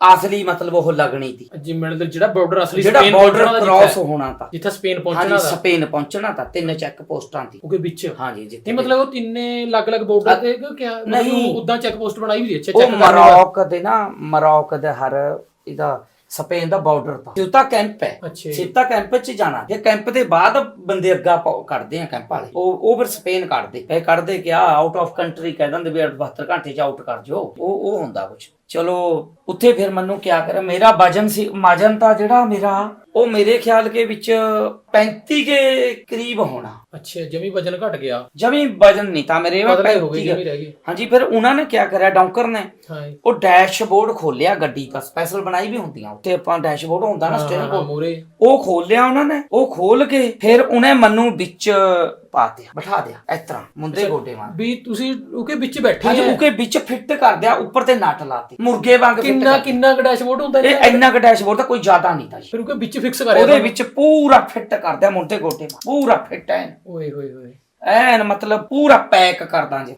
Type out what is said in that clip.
ਅਸਲੀ ਮਤਲਬ ਉਹ ਲੱਗਣੀ ਸੀ ਜਿਵੇਂ ਜਿਹੜਾ ਬਾਰਡਰ ਅਸਲੀ ਜਿਹੜਾ ਸਪੇਨ ਬਾਰਡਰ ਦਾ ਕ੍ਰਾਸ ਹੋਣਾ ਤਾਂ। ਜਿੱਥੇ ਸਪੇਨ ਪਹੁੰਚਣਾ ਦਾ ਸਪੇਨ ਪਹੁੰਚਣਾ ਤਾਂ ਤਿੰਨ ਚੈੱਕ ਪੋਸਟਾਂ ਸੀ ਉਹਦੇ ਵਿੱਚ। ਹਾਂਜੀ ਜਿੱਥੇ ਮਤਲਬ ਉਹ ਤਿੰਨੇ ਅਲੱਗ-ਅਲੱਗ ਬਾਰਡਰ ਤੇ ਕਿ ਕਿਆ ਨਹੀਂ। ਉਦਾਂ ਚੈੱਕ ਪੋਸਟ ਬਣਾਈ ਵੀ ਅੱਛਾ ਚੈੱਕ ਮਰੋਕ ਦੇ ਨਾ ਮਰੋਕ ਦੇ ਹਰ ਇਹਦਾ ਸਪੇਨ ਦਾ ਬਾਰਡਰ ਤਾਂ। ਸਿਉਤਾ ਕੈਂਪ ਹੈ। ਜੀ। ਸਿਉਤਾ ਕੈਂਪ 'ਚ ਜਾਣਾ। ਜੇ ਕੈਂਪ ਦੇ ਬਾਅਦ ਬੰਦੇ ਅੱਗਾ ਕੱਢਦੇ ਆ ਕੈਂਪ ਵਾਲੇ। ਉਹ ਉਹ ਫਿਰ ਸਪੇਨ ਕੱਢਦੇ। ਇਹ ਕੱਢਦੇ ਕਿ ਆ ਆਊਟ ਆਫ ਕੰਟਰੀ ਕਹਿ ਦਿੰਦੇ ਵੀ 72 ਘੰਟੇ ਚ ਆਊਟ ਕਰ ਜਾਓ ਉਹ ਉਹ ਹੁੰਦਾ ਕੁਝ ਚਲੋ ਉੱਥੇ ਫਿਰ ਮੈਨੂੰ ਕਿਆ ਕਰ? ਮੇਰਾ ਵਜਨ ਸੀ ਮਾਜਨ ਤਾਂ ਜਿਹੜਾ ਮੇਰਾ ਉਹ ਮੇਰੇ ਖਿਆਲ ਕੇ ਵਿੱਚ 35 ਕੇ ਕਰੀਬ ਹੋਣਾ। ਅੱਛਾ ਜਮੀ ਵਜਨ ਘਟ ਗਿਆ। ਜਮੀ ਵਜਨ ਨਹੀਂ ਤਾਂ ਮੇਰੇ ਪਤਲੇ ਹੋ 35 ਜਮੀ ਰਹਿ ਗਏ। ਹਾਂਜੀ ਫਿਰ ਉਹਨਾਂ ਨੇ ਕਿਆ ਕਰਿਆ ਡੌਂਕਰ ਨੇ? ਹਾਂ ਜੀ। ਉਹ ਡੈਸ਼ਬੋਰਡ ਖੋਲਿਆ ਗੱਡੀ ਦਾ ਸਪੈਸ਼ਲ ਬਣਾਈ ਵੀ ਹੁੰਦੀਆਂ। ਉੱਤੇ ਆਪਾਂ ਡੈਸ਼ਬੋਰਡ ਹੁੰਦਾ ਨਾ ਸਟੀਅਰਿੰਗ ਹਾਂ ਕੋਲ। ਮੂਰੇ ਉਹ ਖੋਲਿਆ ਉਹਨਾਂ ਨੇ ਉਹ ਖੋਲ ਕੇ ਫਿਰ ਉਹਨੇ ਮੈਨੂੰ ਵਿੱਚ ਪਾ ਦਿਆ ਬਿਠਾ ਦਿਆ ਇਸ ਤਰ੍ਹਾਂ ਮੁੰਡੇ ਗੋਡੇ ਮਾਰ ਵੀ ਤੁਸੀਂ ਉਹਕੇ ਵਿੱਚ ਬੈਠੇ ਹਾਂਜੀ ਆ ਉਹਕੇ ਵਿੱਚ ਫਿੱਟ ਕਰ ਦਿਆ ਉੱਪਰ ਤੇ ਨਟ ਲਾਤੇ ਮੁਰਗੇ ਵਾਂਗ ਫਿੱਟ ਕਿੰਨਾ ਕਰ ਕਿੰਨਾ ਕ ਡੈਸ਼ਬੋਰਡ ਹੁੰਦਾ ਇਹ? ਇੰਨਾ ਕੁ ਡੈਸ਼ਬੋਰਡ ਤਾਂ ਕੋਈ ਜ਼ਿਆਦਾ ਨਹੀਂ ਤਾਂ ਜੀ। ਫਿਰ ਉਹਕੇ ਵਿੱਚ ਫਿਕਸ ਕਰਿਆ ਉਹਦੇ? ਵਿੱਚ ਪੂਰਾ ਫਿੱਟ ਕਰ ਦਿਆ ਮੁੰਡੇ ਗੋਡੇ ਪੂਰਾ ਫਿੱਟ ਐਨ। ਓਏ ਹੋਏ ਹੋਏ। ਐਨ ਮਤਲਬ ਪੂਰਾ ਪੈਕ ਕਰਦਾ ਜੀ।